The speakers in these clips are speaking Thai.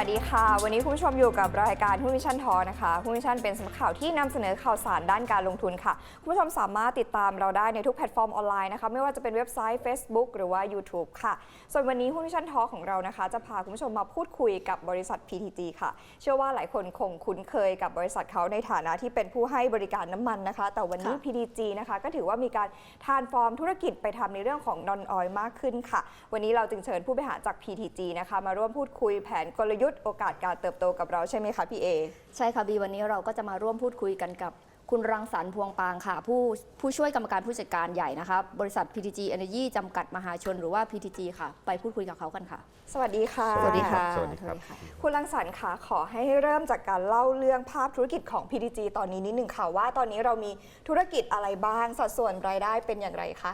สวัสดีค่ะ วันนี้คุณผู้ชมอยู่กับรายการหุ้นวิชั่นทอนะคะหุ้นวิชั่นเป็นสำนักข่าวที่นำเสนอข่าวสารด้านการลงทุนค่ะ คุณผู้ชมสามารถติดตามเราได้ในทุกแพลตฟอร์มออนไลน์นะคะ ไม่ว่าจะเป็นเว็บไซต์ Facebook หรือว่า YouTube ค่ะ ส่วนวันนี้หุ้นวิชั่นทอของเรานะคะ จะพาคุณผู้ชมมาพูดคุยกับบริษัท PTG ค่ะ เชื่อว่าหลายคนคงคุ้นเคยกับบริษัทเขาในฐานะที่เป็นผู้ให้บริการน้ำมันนะคะ แต่วันนี้ค่ะ PTG นะคะก็ถือว่ามีการทานฟอร์มธุรกิจไปทำในเรื่องของนอนออยมากขึ้นค่ะ วันนี้เราจึงเชิญผู้บริหารจาก PTG นะคะมาร่วมพูดคุยแผนกลยุทธ์โอกาสการเติบโตกับเราใช่ไหมคะพี่เอ ใช่ค่ะบีวันนี้เราก็จะมาร่วมพูดคุยกันกับคุณรังสรรค์พวงปางค่ะ ผู้ผู้ช่วยกรรมการผู้จัดการใหญ่นะคะบริษัท PTG Energy จำกัดมหาชนหรือว่า PTG ค่ะ ไปพูดคุยกับเขากันค่ะ สวัสดีค่ะ สวัสดีค่ะ สวัสดีครับ คุณรังสรรค์ค่ะ ขอให้เริ่มจากการเล่าเรื่องภาพธุรกิจของ PTG ตอนนี้นิดหนึ่งค่ะ ว่าตอนนี้เรามีธุรกิจอะไรบ้าง สัดส่วนรายได้เป็นอย่างไรคะ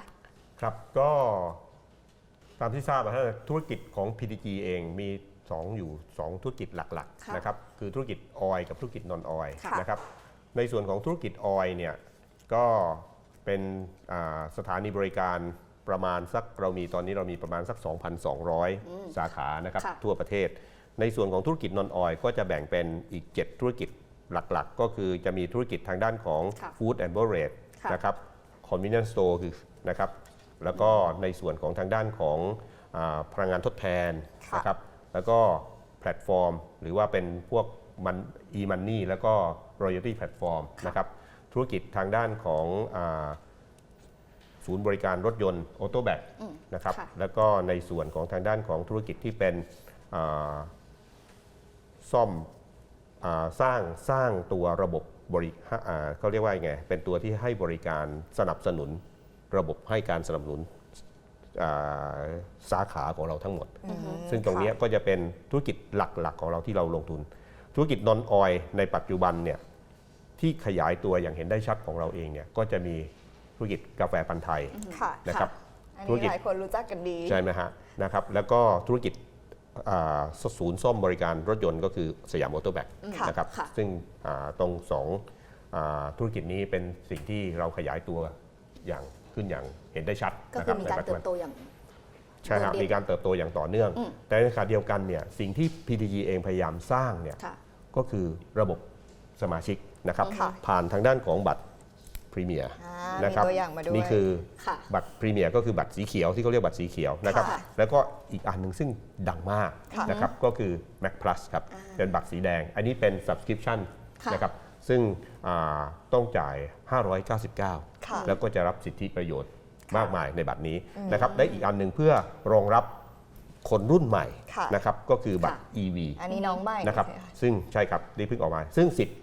ครับ ก็ตามที่ทราบนะฮะธุรกิจของ PTG เองมี 2 อยู่ 2 ธุรกิจหลักค่ะๆนะครับคือธุรกิจออยกับธุรกิจนอนออยค่ะนะครับในส่วนของธุรกิจออยเนี่ยก็เป็นอ่าสถานีบริการประมาณสักเรามีตอนนี้เรามีประมาณสัก 2,200 สาขานะครับค่ะทั่วประเทศ ในส่วนของธุรกิจนอนออยก็จะแบ่งเป็นอีก 7 ธุรกิจหลักๆ ก็คือจะมีธุรกิจทางด้านของค่ะ Food and Beverage ค่ะนะครับ Convenience Store คือนะครับแล้วก็ในส่วนของทางด้านของอาพลังงานทดแทนค่ะนะครับ แล้วก็แพลตฟอร์ม หรือว่าเป็นพวกมัน e-money แล้วก็ royalty platform นะครับธุรกิจทางด้านของอาศูนย์บริการรถยนต์ออโต้แบกอืมนะครับค่ะแล้วก็ในส่วนของทางด้านของธุรกิจที่เป็นอ่าซ่อมอาสร้างสร้างตัวระบบบริอ่าเขาเรียกว่าไงเป็นตัวที่ให้บริการสนับสนุน ระบบให้การสนับสนุนอ่า สาขาของเราทั้งหมด ซึ่งตรงเนี้ยก็จะเป็นธุรกิจหลักๆ ของเราที่เราลงทุน ธุรกิจนอนออยในปัจจุบันเนี่ยที่ขยายตัวอย่างเห็นได้ชัดของเราเองเนี่ยก็จะมีธุรกิจกาแฟพันธุ์ไทยค่ะนะครับอันธุรนี้กิจหลายคนรู้จักกันดีใช่ไหมฮะนะครับแล้วก็ธุรกิจอ่าศูนย์ซ่อมบริการรถยนต์ก็คือสยามออโต้แบกค่ะนะครับค่ะซึ่งอ่าตรงสองอาธุรกิจนี้เป็นสิ่งที่เราขยายตัวอย่าง ขึ้นอย่างเห็นได้ชัดก็นะคืรัอบมีการในปัจเติจุบับนโตอย่าง ใช่ครับโดดเด่นมีการเติบโตอย่างต่อเนื่อง อืม แต่ในขณะเดียวกันเนี่ยสิ่งที่ PTG เองพยายามสร้างเนี่ยค่ะ ก็คือระบบสมาชิกนะครับค่ะ ผ่านทางด้านของบัตรพรีเมียร์ อ่านะมีครับตัวอย่างมาด้วย นี่คือค่ะบัตรพรีเมียร์ก็คือบัตรสีเขียวที่เขาเรียกบัตรสีเขียวนะครับค่ะแล้วก็อีกอันหนึ่งซึ่งดังมากค่ะนะครับก็คือ Mac Plus ครับเป็นบัตรสีแดง อันนี้เป็น subscription ค่ะนะครับ ซึ่งอ่าต้องจ่ายค่ะ599 แล้วก็จะรับสิทธิประโยชน์มากมายในบัตรนี้นะครับและอีกอันหนึ่งเพื่อรองรับคนรุ่นใหม่ค่ะนะครับก็คือบัตรค่ะ EV อันนี้น้องใหม่นะครับใช่ไหมะซึ่งใช่ครับนี่เพิ่งออกมา ซึ่งสิทธิ์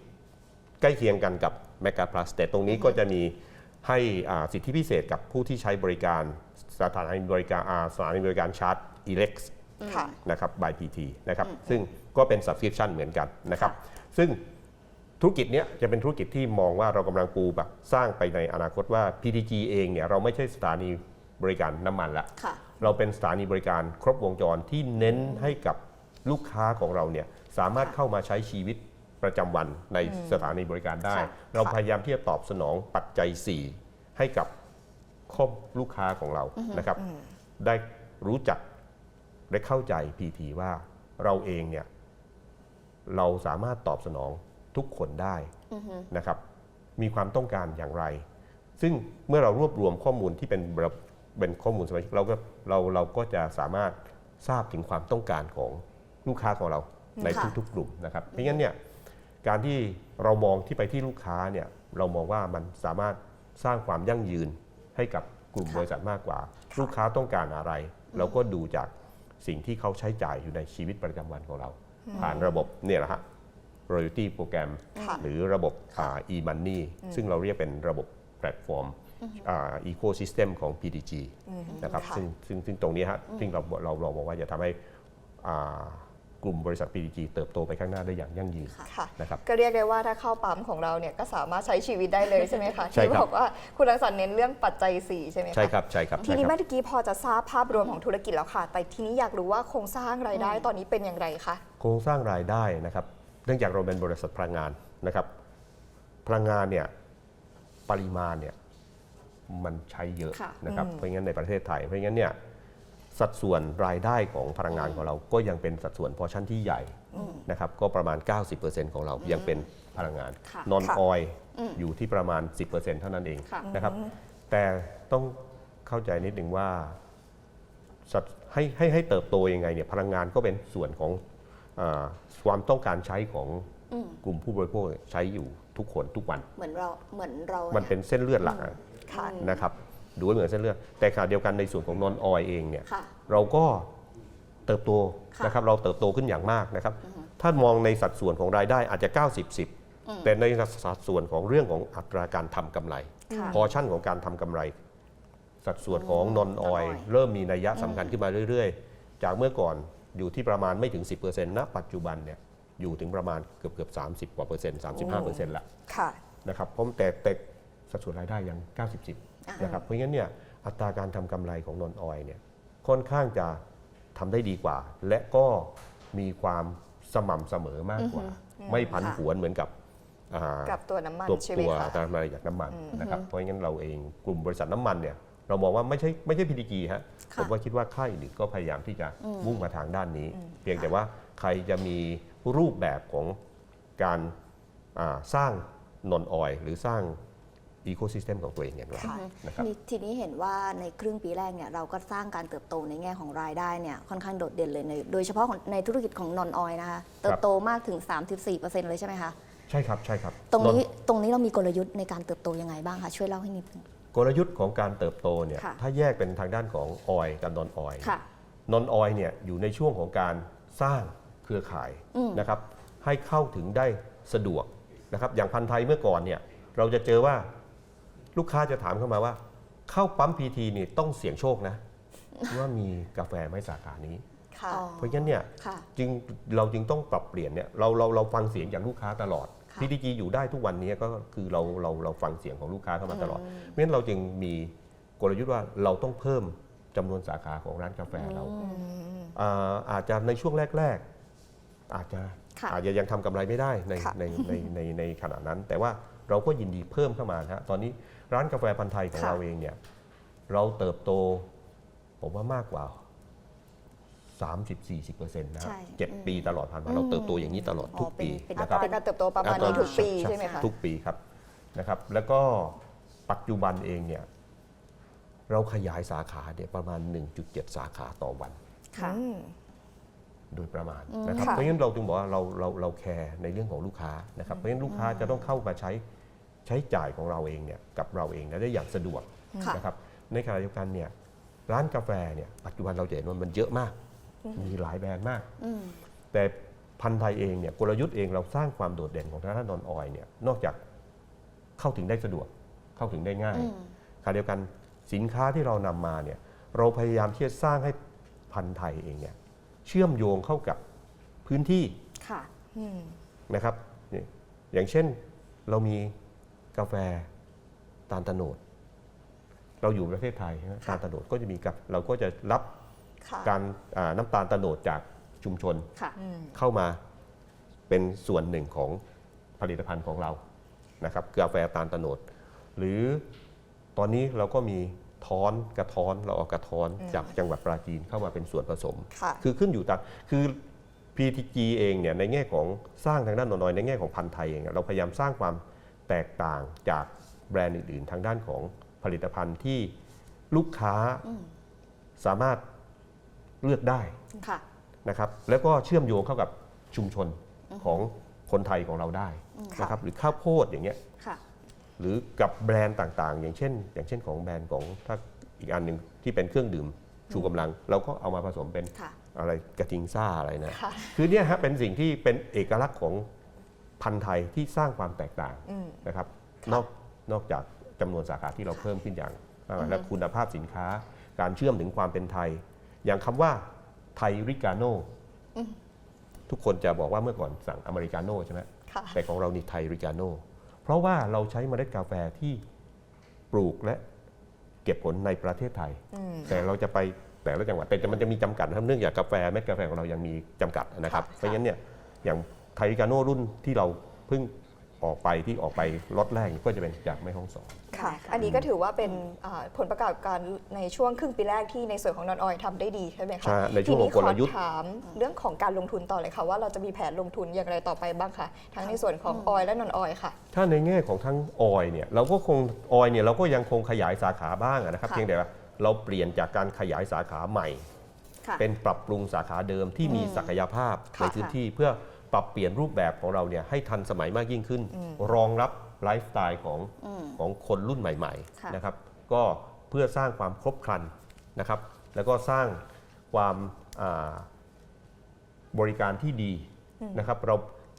ใกล้เคียงกันกับ m e g a Plus แต่ตรงนี้ก็จะมีให้อ่าสิทธิพิเศษกับผู้ที่ใช้บริการสถานีบริการอ่าสถานีบริการชาร์จ Elex ค่ะนะครับ by PT นะครับซึ่งก็เป็น subscription เหมือนกันนะครับซึ่ง ธุรกิจเนี้ยจะเป็นธุรกิจที่มองว่าเรากำลังปูแบบสร้างไปในอนาคตว่า PTG เองเนี่ยเราไม่ใช่สถานีบริการน้ำมันละค่ะเราเป็นสถานีบริการครบวงจรที่เน้นให้กับลูกค้าของเราเนี่ยสามารถค่ะเข้ามาใช้ชีวิตประจำวันในสถานีบริการได้ค่ะเราพยายามที่จะตอบสนองปัจจัย 4 ให้กับครอบลูกค้าของเรานะครับ ได้รู้จักและเข้าใจ PT ว่าเราเองเนี่ยเราสามารถตอบสนอง ทุกคนได้นะครับ มีความต้องการอย่างไร ซึ่งเมื่อเรารวบรวมข้อมูลที่เป็นระบบเป็นข้อมูลสมาชิกเราก็เราเราก็จะสามารถทราบถึงความต้องการของลูกค้าของเราในค่ะทุกๆกลุ่มนะครับเพราะงั้นเนี่ยการที่เรามองที่ไปที่ลูกค้าเนี่ยเรามองว่ามันสามารถสร้างความยั่งยืนให้กับกลุ่มค่ะบริษัทมากกว่า ลูกค้าต้องการอะไร เราก็ดูจากสิ่งที่เขาใช้จ่ายอยู่ในชีวิตประจำวันของเรา ผ่านระบบเนี่ยแหละฮะ royalty โปรแกรมค่ะหรือระบบอ่า e-money ซึ่งเราเรียกเป็นระบบแพลตฟอร์มอ่า ecosystem ของ PDG นะครับค่ะซึ่งซึ่งซึ่งตรงนี้ฮะซึ่งเราเราเรามองว่าจะทำให้อ่ากลุ่มบริษัท PDG เติบโตไปข้างหน้าได้อย่างยั่งยืนค่ะนะครับก็เรียกได้ว่าถ้าเข้าปั๊มของเราเนี่ยก็สามารถใช้ชีวิตได้เลยใช่ไหมคะใช่ครับที่บอกว่าคุณรังสรรค์เน้นเรื่องปัจจัย 4 ใช่ไหมคะใช่ครับใช่ครับทีใช่นี้ครับเมื่อกี้พอจะทราบภาพรวมของธุรกิจแล้วค่ะ แต่ทีนี้อยากรู้ว่าโครงสร้างรายได้ตอนนี้เป็นอย่างไรคะโครงสร้างรายได้นะครับ เนื่องจากเราเป็นบริษัทพลังงานนะครับ พลังงานเนี่ยปริมาณเนี่ยมันใช้เยอะค่ะนะครับ อืม เพราะงั้นในประเทศไทย เพราะงั้นเนี่ยสัดส่วนรายได้ของพลังงานของเราก็ยังเป็นสัดส่วนพอชั่นที่ใหญ่นะครับ ก็ประมาณ 90%ของเรายังเป็นพลังงาน ค่ะนอนค่ะออยอยู่ที่ประมาณ 10%เท่านั้นเองค่ะ นะครับ แต่ต้องเข้าใจนิดหนึ่งว่าสัดให้ให้ให้เติบโตยังไงเนี่ยพลังงานก็เป็นส่วนของอา ความต้องการใช้ของอืมกลุ่มผู้บริโภคใช้อยู่ทุกคนทุกวัน เหมือนเราเหมือนเรา มันยเป็นเส้นเลือดหลักอะค่ะนะครับดูให้เหมือนเส้นเลือด แต่ขณะเดียวกันในส่วนของนอนออยเองเนี่ยค่ะเราก็เติบโตค่ะนะครับเราเติบโตขึ้นอย่างมากนะครับ ถ้ามองในสัดส่วนของรายได้อาจจะ 90 10 แต่ในสัดส่วนของเรื่องของอัตราการทำกำไรค่ะพอชั่นของการทำกำไร สัดส่วนของนอนออย non-oil เริ่มมีนัยยะสำคัญขึ้นมาเรื่อย ๆ จากเมื่อก่อน อยู่ที่ประมาณไม่ถึง 10%ณปัจจุบันเนี่ยอยู่ถึงประมาณเกือบเกือบ30กว่าเปอร์เซ็นต์35เปอร์เซ็นต์ละค่ะนะครับเพราะแต่แต่สัดส่วนรายได้ยัง 90อ่า10นะครับเพราะงั้นเนี่ยอัตราการทำกำไรของนนออยเนี่ยค่อนข้างจะทำได้ดีกว่า และก็มีความสม่ำเสมอมากกว่า ไม่พันค่ะผวนเหมือนกับอ่ากับตัวน้ำมันตัวใช่ไหมตัวคะการมาจากน้ำมันนะครับเพราะงั้นเราเองกลุ่มบริษัทน้ำมันเนี่ย เรามองว่าไม่ใช่ไม่ใช่ PTG ฮะค่ะผมว่าคิดว่าค่ายอื่นก็พยายามที่จะมุ่งมาทางด้านนี้ เพียงแต่ว่าใครจะมีรูปแบบของการอ่าสร้างนนออยหรือสร้างอีโคซิสเต็มของตัวเองอย่างไรค่ะนะครับนี่ทีนี้เห็นว่าในครึ่งปีแรกเนี่ยเราก็สร้างการเติบโตในแง่ของรายได้เนี่ยค่อนข้างโดดเด่นเลยในโดยเฉพาะของในธุรกิจของนอนออยนะคะเติบโตมากถึง 34%เลยใช่ไหมคะ ใช่ครับใช่ครับ ตรงนี้นตรงนี้เรามีกลยุทธ์ในการเติบโตยังไงบ้างคะช่วยเล่าให้นิดนึง กลยุทธ์ของการเติบโตเนี่ยค่ะ ถ้าแยกเป็นทางด้านของออยกับนอนออย ค่ะ นอนออยเนี่ยอยู่ในช่วงของการสร้างเครือข่ายอืม นะครับให้เข้าถึงได้สะดวกนะครับอย่างพันไทยเมื่อก่อนเนี่ยเราจะเจอว่าลูกค้าจะถามเข้ามาว่า เข้าปั๊มพีทีนี่ต้องเสี่ยงโชคนะ ว่ามีกาแฟไหม่สาขานี้ ค่ะ อ๋อ เพราะฉะนั้นเนี่ยค่ะ จึงเราจึงต้องปรับเปลี่ยนเนี่ยเราเราเราฟังเสียงจากลูกค้าตลอด ค่ะ PTG อยู่ได้ทุกวันนี้ก็คือเราเราเราฟังเสียงของลูกค้าเข้ามาตลอดเพราะฉะนั้นเราจึงมีกลยุทธ์ว่าเราต้องเพิ่มจำนวนสาขาของร้านกาแฟเราอ่าอาจจะในช่วงแรก ๆ อาจจะค่ะอาจจะยังทำกำไรไม่ได้ในค่ะในในในในขณะนั้น แต่ว่าเราก็ยินดีเพิ่มเข้ามานะฮะตอนนี้ร้านกาแฟพันธ์ไทยของค่ะเราเองเนี่ยเราเติบโตผมว่ามากกว่า 30-40%นะฮะใช่เจ็ดปีตลอดผ่านมาเราเติบโตอย่างนี้ตลอดทุกปีเป็นอันะตครับราการเติบโตประมาณนี้ทุกปีใช่ไหมคะทุกปีครับนะครับ แล้วก็ปัจจุบันเองเนี่ยเราขยายสาขาเนี่ยประมาณ 1.7 สาขาต่อวันค่ะอืมโดยประมาณนะครับค่ะเพราะงั้นเราจึงบอกว่าเราเราเราแคร์ในเรื่องของลูกค้านะครับ เพราะงั้นลูกค้าจะต้องเข้ามาใช้ใช้จ่ายของเราเองเนี่ยกับเราเองนะได้อย่างสะดวกค่ะนะครับ ในขณะเดียวกันเนี่ยร้านกาแฟเนี่ยปัจจุบันเราจะเห็นว่ามันเยอะมาก มีหลายแบรนด์มากอืมแต่พันธุ์ไทยเองเนี่ยกลยุทธ์เองเราสร้างความโดดเด่นของทางด้านนอนออยเนี่ยนอกจากเข้าถึงได้สะดวกเข้าถึงได้ง่ายอืมขณะเดียวกันสินค้าที่เรานำมาเนี่ยเราพยายามที่จะสร้างให้พันธุ์ไทยเองเนี่ยเชื่อมโยงเข้ากับพื้นที่ค่ะอืมนะครับนี่อย่างเช่นเรามีกาแฟตาลตะโนด เราอยู่ประเทศไทยใช่ไหมตาลตะโนดก็จะมีกับเราก็จะรับค่ะ การอ่าน้ำตาลตะโนดจากชุมชนค่ะอืมเข้ามาเป็นส่วนหนึ่งของผลิตภัณฑ์ของเรานะครับกาแฟตาลตะโนด หรือตอนนี้เราก็มีท้อนกระท้อนเราเอากระท้อนจากจังหวัดปราจีนเข้ามาเป็นส่วนผสมค่ะคือขึ้นอยู่ตามคือ PTG เองเนี่ยในแง่ของสร้างทางด้านนอนอยในแง่ของพันธุ์ไทยเองอะเราพยายามสร้างความแตกต่างจากแบรนด์อื่น ๆ ทางด้านของผลิตภัณฑ์ที่ลูกค้าสามารถ เลือกได้ค่ะนะครับแล้วก็เชื่อมโยงเข้ากับชุมชนของคนไทยของเราได้ค่ะนะครับหรือข้าวโพดอย่างเงี้ยค่ะหรือกับแบรนด์ต่างๆ อย่างเช่น อย่างเช่นของแบรนด์ของถ้าอีกอันหนึ่งที่เป็นเครื่องดื่มชูกำลัง เราก็เอามาผสมเป็นค่ะอะไรกระทิงซ่าอะไรนะค่ะคือเนี่ยฮะเป็นสิ่งที่เป็นเอกลักษณ์ของพันธุ์ไทยที่สร้างความแตกต่างอืมนะครับนอกนอกจากจำนวนสาขาที่เราเพิ่มขึ้นอย่างมากมายและคุณภาพสินค้า การเชื่อมถึงความเป็นไทย อย่างคำว่าไทยริกาโน่ทุกคนจะบอกว่าเมื่อก่อนสั่งอเมริกาโน่ใช่ไหมค่ะแต่ของเรานี่ไทยริกาโน่เพราะว่าเราใช้เมล็ดกาแฟที่ปลูกและเก็บผลในประเทศไทยอืมแต่เราจะไปแต่ละจังหวัดแต่มันจะมีจำกัดนะครับเนื่องจากกาแฟเม็ดกาแฟของเรายังมีจำกัดนะครับค่ะเพราะฉะนั้นเนี่ยอย่างไทยริกาโน่รุ่นที่เราเพิ่ง ออกไปที่ออกไปล็อตแรกก็จะเป็นจากแม่ห้องสอน ค่ะได้ค่ะอันนี้ก็ถือว่าเป็นอ่าผลประกอบการในช่วงครึ่งปีแรกที่ในส่วนของนอนออยทำได้ดีใช่ไหมคะใช่ในช่วงของกลยุทธ์ ทีนี้ขอถามเรื่องของการลงทุนต่อเลยค่ะว่าเราจะมีแผนลงทุนอย่างไรต่อไปบ้างคะทั้งในส่วนของออยและนอนออยค่ะ ถ้าในแง่ของทั้งออยเนี่ยเราก็คงออยเนี่ยเราก็ยังคงขยายสาขาบ้างอะนะครับค่ะ เพียงแต่ว่าเราเปลี่ยนจากการขยายสาขาใหม่ ค่ะ เป็นปรับปรุงสาขาเดิมที่มีอืมศักยภาพค่ะ ในพื้นที่เพื่อ ปรับเปลี่ยนรูปแบบของเราเนี่ยให้ทันสมัยมากยิ่งขึ้น รองรับไลฟ์สไตล์ของอืมของคนรุ่นใหม่ค่ะๆนะครับก็เพื่อสร้างความครบครันนะครับ แล้วก็สร้างความอ่าบริการที่ดีนะครับเรา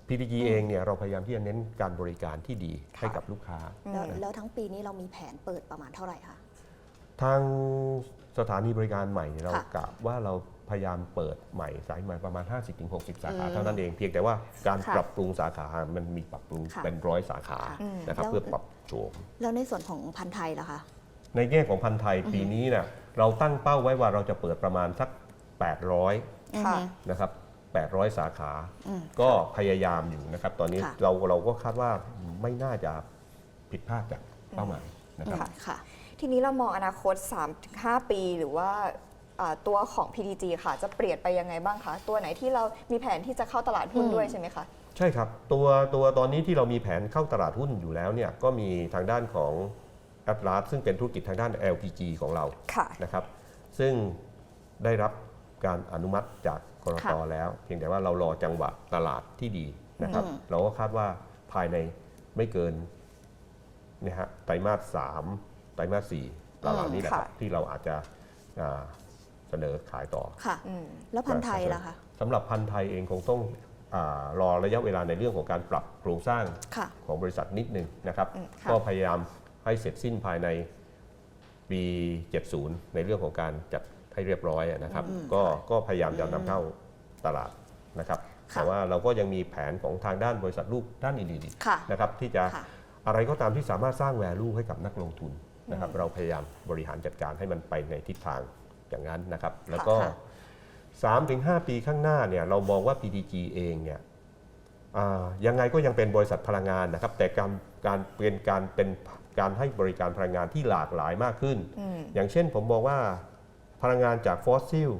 PTG เองเนี่ยเราพยายามที่จะเน้นการบริการที่ดีให้กับลูกค้า แล้วแล้วทั้งปีนี้เรามีแผนเปิดประมาณเท่าไหร่คะทางสถานีบริการใหม่เนี่ยเราค่ะกะว่าเราพ ยายามเปิดใหม่สายใหม่ประมาณ 50-60 สาขาอืมเท่านั้นเองเพียงแต่ว่าการค่ะปรับปรุงสาขามันมีปรับปรุงค่ะเป็นร้อยสาขาอืมนะครับแล้ว เพื่อปรับโฉม แล้วในส่วนของพันธุ์ไทยล่ะคะ ในแง่ของพันธุ์ไทยปีนี้เนี่ยเราตั้งเป้าไว้ว่าเราจะเปิดประมาณสัก 800 ค่ะ นะครับ 800 สาขา อืมก็พยายามอยู่นะครับ ตอนนี้ค่ะ เราเราก็คาดว่าไม่น่าจะผิดพลาดจากเป้าหมายนะครับ ค่ะค่ะทีนี้เรามองอนาคต 3-5 ปีหรือว่าอ่า ตัวของ PTG ค่ะ จะเปลี่ยนไปยังไงบ้างคะ ตัวไหนที่เรามีแผนที่จะเข้าตลาดหุ้นอืมด้วยใช่ไหมคะ ใช่ครับ ตัวตัวตอนนี้ที่เรามีแผนเข้าตลาดหุ้นอยู่แล้วเนี่ยก็มีทางด้านของ Atlas ซึ่งเป็นธุรกิจทางด้าน LPG ของเราค่ะนะครับ ซึ่งได้รับการอนุมัติจากกรตค่ะแล้ว เพียงแต่ว่าเรารอจังหวะตลาดที่ดีนะครับอืมเราก็คาดว่าภายในไม่เกินนะฮะไตรมาสสามไตรมาสสี่ราวๆนี้แหละครับค่ะที่เราอาจจะอ่า เสนอขายต่อค่ะอืมแล้วพันธุ์ไทยล่ะคะสำหรับพันธุ์ไทยเองคงต้องอารอระยะเวลาในเรื่องของการปรับโครงสร้างค่ะของบริษัทนิดหนึ่งนะครับอืมค่ะก็พยายามให้เสร็จสิ้นภายในปี 70 ในเรื่องของการจัดให้เรียบร้อยนะครับอืมก็ก็พยายามจะนำเข้าตลาดนะครับค่ะแต่ว่าเราก็ยังมีแผนของทางด้านบริษัทลูกด้านอื่นๆอีกค่ะนะครับ ที่จะค่ะอะไรก็ตามที่สามารถสร้าง value ให้กับนักลงทุนนะครับ เราพยายามบริหารจัดการให้มันไปในทิศทาง อย่างนั้นนะครับ แล้วก็ค่ะ3-5 ปีข้างหน้าเนี่ยเรามองว่า PTG เองเนี่ยอ่ายังไงก็ยังเป็นบริษัทพลังงานนะครับ แต่การการเป็นการเป็นการให้บริการพลังงานที่หลากหลายมากขึ้นอืมอย่างเช่นผมมองว่าพลังงานจากฟอสซิล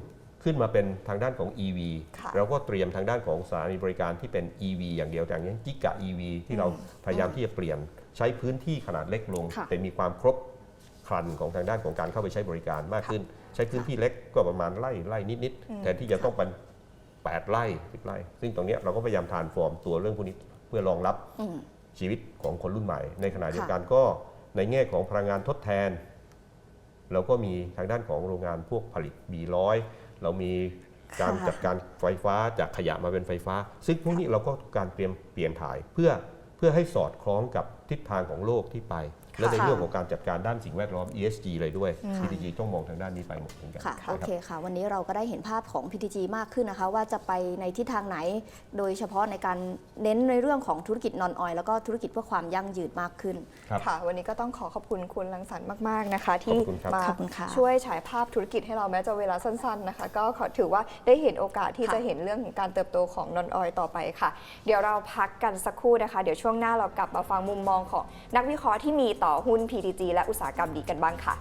ขึ้นมาเป็นทางด้านของ EV ค่ะเราก็เตรียมทางด้านของสถานีบริการที่เป็น EV อย่างเดียวอย่างนี้กิกะ EV ที่เราพยายามที่จะเปลี่ยนใช้พื้นที่ขนาดเล็กลงค่ะแต่มีความครบครันของทางด้านของการเข้าไปใช้บริการมากขึ้น ใช้พื้นที่เล็กก็ประมาณไร่ไร่นิดอืมๆแทนที่จะต้องเป็น8ไร่10ไร่ ซึ่งตรงเนี้ยเราก็พยายามทานฟอร์มตัวเรื่องพวกนี้เพื่อรองรับอืมชีวิตของคนรุ่นใหม่ ในขณะค่ะเดียวกันก็ในแง่ของพลังงานทดแทน เราก็มีทางด้านของโรงงานพวกผลิต B100 เรามีการค่ะจัดการไฟฟ้าจากขยะมาเป็นไฟฟ้า ซึ่งพวกนี้เราก็การเตรียมเปลี่ยนถ่ายเพื่อเพื่อให้สอดคล้องกับทิศทางของโลกที่ไป และในเรื่องของการจัดการด้านสิ่งแวดล้อม ESG เลยด้วย PTG ต้องมองทางด้านนี้ไปหมดเหมือนกันค่ะนะโอเคค่ะ วันนี้เราก็ได้เห็นภาพของ PTG มากขึ้นนะคะ ว่าจะไปในทิศทางไหน โดยเฉพาะในการเน้นในเรื่องของธุรกิจนอนออยแล้วก็ธุรกิจเพื่อความยั่งยืนมากขึ้นครับค่ะ วันนี้ก็ต้องขอขอบคุณคุณรังสรรค์มาก ๆ นะคะ ที่ขอบคุณครับมาขอบคุณค่ะช่วยฉายภาพธุรกิจให้เราแม้จะเวลาสั้น ๆ นะคะ ก็ขอถือว่าได้เห็นโอกาสที่ค่ะจะเห็นเรื่องของการเติบโตของนอนออยต่อไปค่ะ เดี๋ยวเราพักกันสักครู่นะคะ เดี๋ยวช่วงหน้าเรากลับมาฟังมุมมองของนักวิเคราะห์ที่มีต่อหุ้น PTG และอุตสาหกรรมดีกันบ้างค่ะ